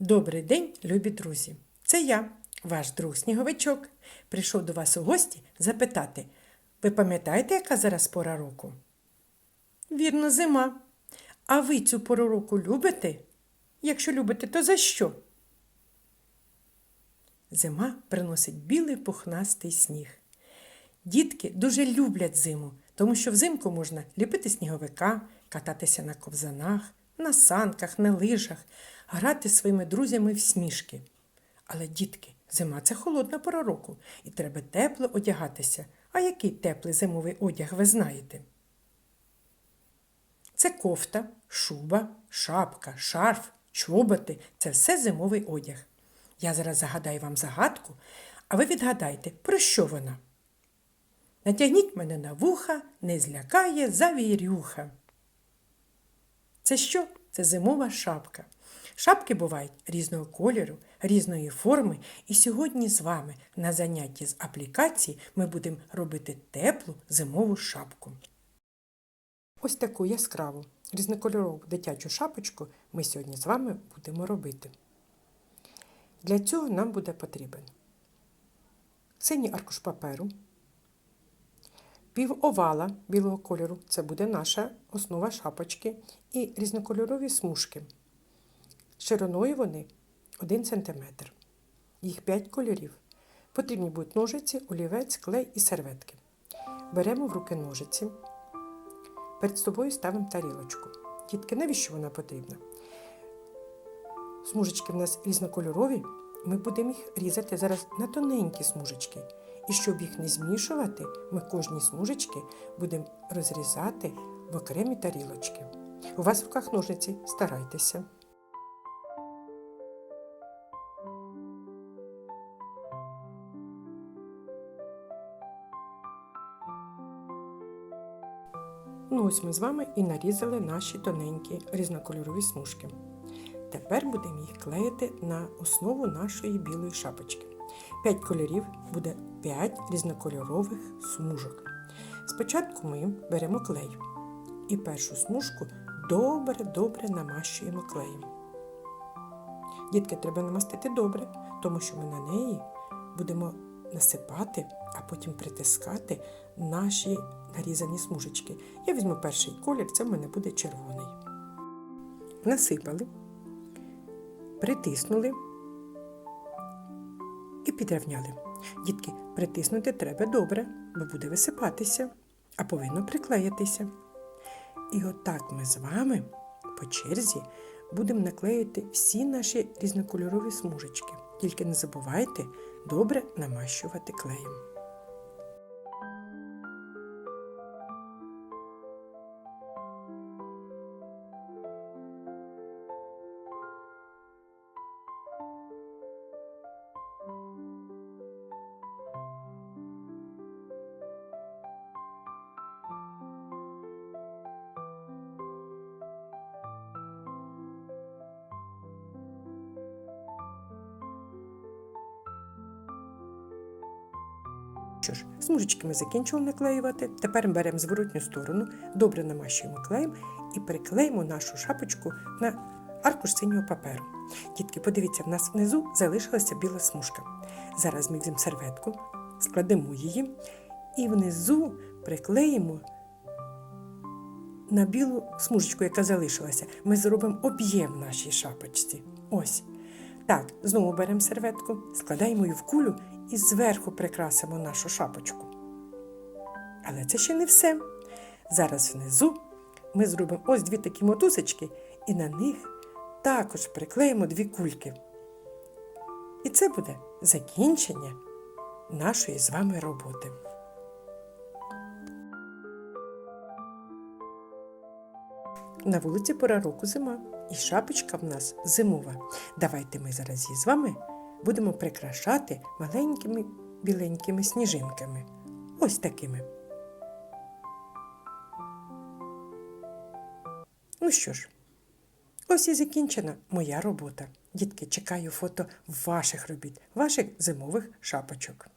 Добрий день, любі друзі! Це я, ваш друг Сніговичок. Прийшов до вас у гості запитати, ви пам'ятаєте, яка зараз пора року? Вірно, зима. А ви цю пору року любите? Якщо любите, то за що? Зима приносить білий пухнастий сніг. Дітки дуже люблять зиму, тому що взимку можна ліпити сніговика, кататися на ковзанах, на санках, на лижах, грати своїми друзями в сніжки. Але, дітки, зима це холодна пора року, і треба тепло одягатися. А який теплий зимовий одяг ви знаєте? Це кофта, шуба, шапка, шарф, чоботи це все зимовий одяг. Я зараз загадаю вам загадку, а ви відгадайте, про що вона? Натягніть мене на вуха, не злякає завірюха. Це що? Це зимова шапка. Шапки бувають різного кольору, різної форми, і сьогодні з вами на занятті з аплікації ми будемо робити теплу зимову шапку. Ось таку яскраву різнокольорову дитячу шапочку ми сьогодні з вами будемо робити. Для цього нам буде потрібен синій аркуш паперу, пів овала білого кольору це буде наша основа шапочки, і різнокольорові смужки. Шириною вони 1 см. Їх 5 кольорів. Потрібні будуть ножиці, олівець, клей і серветки. Беремо в руки ножиці. Перед собою ставимо тарілочку. Дітки, навіщо вона потрібна? Смужечки в нас різнокольорові. Ми будемо їх різати зараз на тоненькі смужечки. І щоб їх не змішувати, ми кожні смужечки будемо розрізати в окремі тарілочки. У вас в руках ножиці, старайтеся. Ну, ось ми з вами і нарізали наші тоненькі різнокольорові смужки. Тепер будемо їх клеїти на основу нашої білої шапочки. 5 кольорів буде 5 різнокольорових смужок. Спочатку ми беремо клей і першу смужку добре-добре намащуємо клеєм. Дітки треба намастити добре, тому що ми на неї будемо насипати, а потім притискати наші нарізані смужечки. Я візьму перший колір, це в мене буде червоний. Насипали, притиснули і підрівняли. Дітки, притиснути треба добре, бо буде висипатися, а повинно приклеїтися. І отак ми з вами по черзі будемо наклеїти всі наші різнокольорові смужечки. Тільки не забувайте добре намащувати клеєм. Що ж, смужечки ми закінчили наклеювати. Тепер беремо зворотню сторону, добре намащуємо клеєм і приклеїмо нашу шапочку на аркуш синього паперу. Дітки, подивіться, в нас внизу залишилася біла смужка. Зараз ми візьмемо серветку, складемо її і внизу приклеїмо на білу смужечку, яка залишилася. Ми зробимо об'єм нашій шапочці. Ось. Так, знову беремо серветку, складаємо її в кулю і зверху прикрасимо нашу шапочку. Але це ще не все. Зараз внизу ми зробимо ось дві такі мотузочки, і на них також приклеїмо дві кульки. І це буде закінчення нашої з вами роботи. На вулиці пора року зима, і шапочка в нас зимова. Давайте ми зараз її з вами будемо прикрашати маленькими біленькими сніжинками. Ось такими. Ну що ж, ось і закінчена моя робота. Дітки, чекаю фото ваших робіт, ваших зимових шапочок.